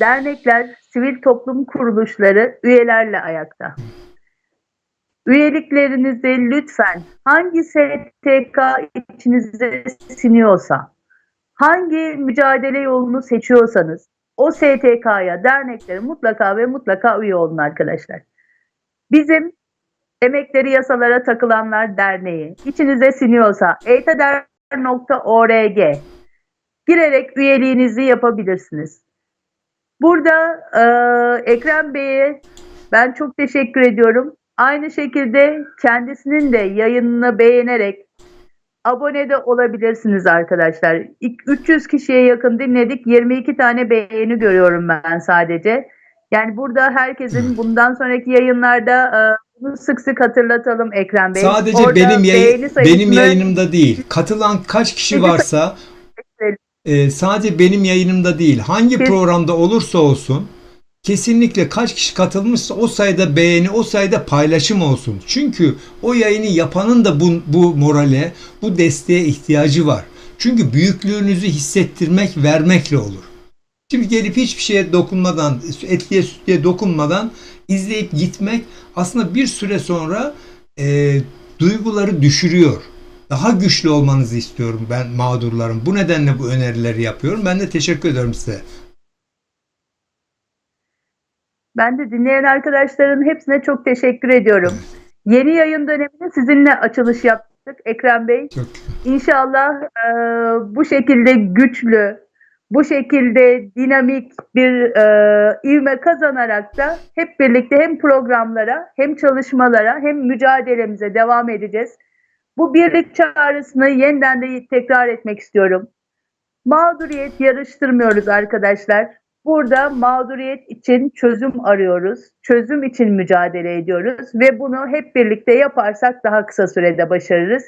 dernekler, sivil toplum kuruluşları üyelerle ayakta. Üyeliklerinizi lütfen hangi STK içinize siniyorsa, hangi mücadele yolunu seçiyorsanız o STK'ya, derneklere mutlaka ve mutlaka üye olun arkadaşlar. Bizim Emekleri Yasalara Takılanlar Derneği içinize siniyorsa eitader.org girerek üyeliğinizi yapabilirsiniz. Burada e, Ekrem Bey'e ben çok teşekkür ediyorum. Aynı şekilde kendisinin de yayınını beğenerek abone de olabilirsiniz arkadaşlar. İlk 300 kişiye yakın dinledik. 22 tane beğeni görüyorum ben sadece. Yani burada herkesin bundan sonraki yayınlarda e, bunu sık sık hatırlatalım Ekrem Bey. Sadece Orada benim yayın, benim yayınımda değil. Katılan kaç kişi varsa e, sadece benim yayınımda değil. Hangi programda olursa olsun kesinlikle kaç kişi katılmışsa o sayıda beğeni, o sayıda paylaşım olsun. Çünkü o yayını yapanın da bu, bu morale, bu desteğe ihtiyacı var. Çünkü büyüklüğünüzü hissettirmek, vermekle olur. Şimdi gelip hiçbir şeye dokunmadan, etliye sütliye dokunmadan izleyip gitmek aslında bir süre sonra e, duyguları düşürüyor. Daha güçlü olmanızı istiyorum ben mağdurlarım. Bu nedenle bu önerileri yapıyorum. Ben de teşekkür ederim size. Ben de dinleyen arkadaşların hepsine çok teşekkür ediyorum. Yeni yayın döneminde sizinle açılış yaptık Ekrem Bey. Çok İnşallah e, bu şekilde güçlü, bu şekilde dinamik bir e, ivme kazanarak da hep birlikte hem programlara hem çalışmalara hem mücadelemize devam edeceğiz. Bu birlik çağrısını yeniden de tekrar etmek istiyorum. Mağduriyet yarıştırmıyoruz arkadaşlar. Burada mağduriyet için çözüm arıyoruz. Çözüm için mücadele ediyoruz ve bunu hep birlikte yaparsak daha kısa sürede başarırız.